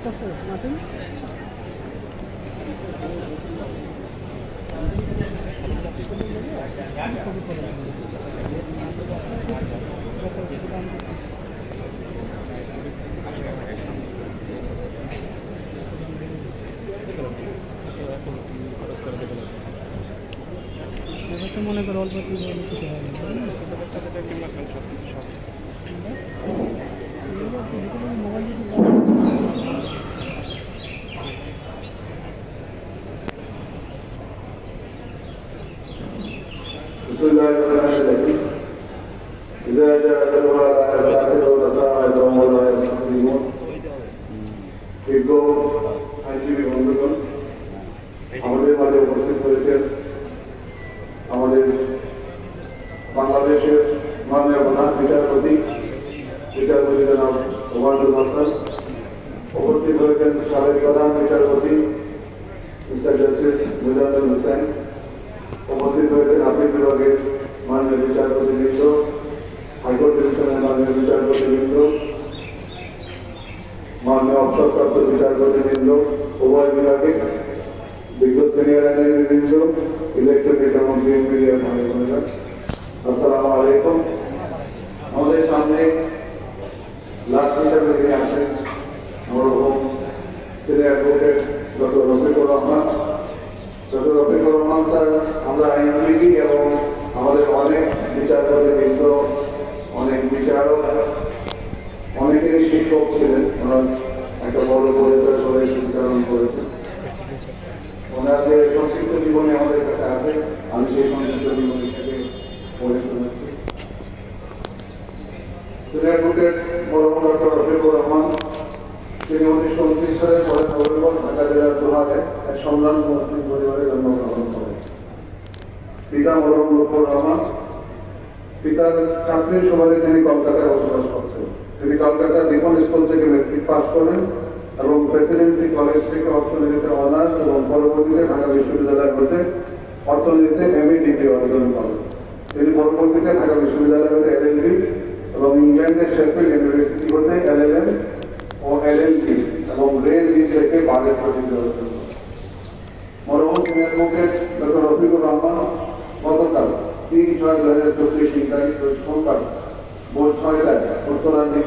Martin ব্যাপারটা মনে করো অল্প কিছু হলে بسم الله الرحمن الرحيم إذا جاء أجلها لا يستأخرون ساعة ولا يستقدمون বিজ্ঞ আইনজীবী বন্ধুগণ আমাদের মাঝে উপস্থিত হয়েছেন আমাদের বাংলাদেশের মাননীয় প্রধান বিচারপতি বিচারপতি জনাব ওবায়দুল হাসান উপস্থিত হয়েছেন সাবেক প্রধান বিচারপতি মিস্টার জাস্টিস মুজাদুল হোসেন উপস্থিত হয়েছেন আপিল বিভাগের মাননীয় বিচারপতিবৃন্দ হাইকোর্ট ডিভিশনের মাননীয় বিচারপতিবৃন্দ মাননীয় অবসরপ্রাপ্ত বিচারপতিবৃন্দ উভয় বিভাগে বিজ্ঞ সিনিয়র আইনজীবীবৃন্দ ইলেকট্রিক এবং গ্রিন মিডিয়া ভাই বোনেরা আসসালামু আলাইকুম। আমাদের সামনে লাস্ট হিসাবে যিনি আসেন মরহুম senior advocate doctor Rafiqur Rahman. অনেক বিচারক শিক্ষক ছিলেন। ওনার একটা বড় পরিবার করে সঞ্চালন করেছেন ওনার যে সংক্ষিপ্ত জীবনে আমাদের কাছে আছে। আমি সেই সংক্ষিপ্ত জীবনী থেকে পড়ে রফিকুর রহমান তিনি উনিশশো উনত্রিশ সালে পরে নভেম্বর ঢাকা জেলার দোহারে এক সম্ভ্রান্ত মুসলিম পরিবারে জন্মগ্রহণ করেন। পিতা মরহুম লুকুর রহমান। পিতার চাকরির সময় তিনি কলকাতায় বসবাস করতেন। তিনি কলকাতা দীপন স্কুল থেকে মেট্রিক পাস করেন এবং প্রেসিডেন্সি কলেজ থেকে অর্থনীতিতে অনার্স এবং পরবর্তীতে ঢাকা বিশ্ববিদ্যালয় হতে অর্থনীতিতে এম এ ডিগ্রি অর্জন করেন। তিনি পরবর্তীতে ঢাকা বিশ্ববিদ্যালয় হতে এলএলবি এবং ইংল্যান্ডের শেফিল্ড ইউনিভার্সিটি হতে ও এলএলবি এবং রেল থেকে বাজেট পর্যন্ত করেন অ্যাডভোকেট ডক্টর রহমান গতকাল তিন ছয় দু হাজার চব্বিশ তারিখ সোমবার ভোর ছয়টায় উত্তরাঞ্চল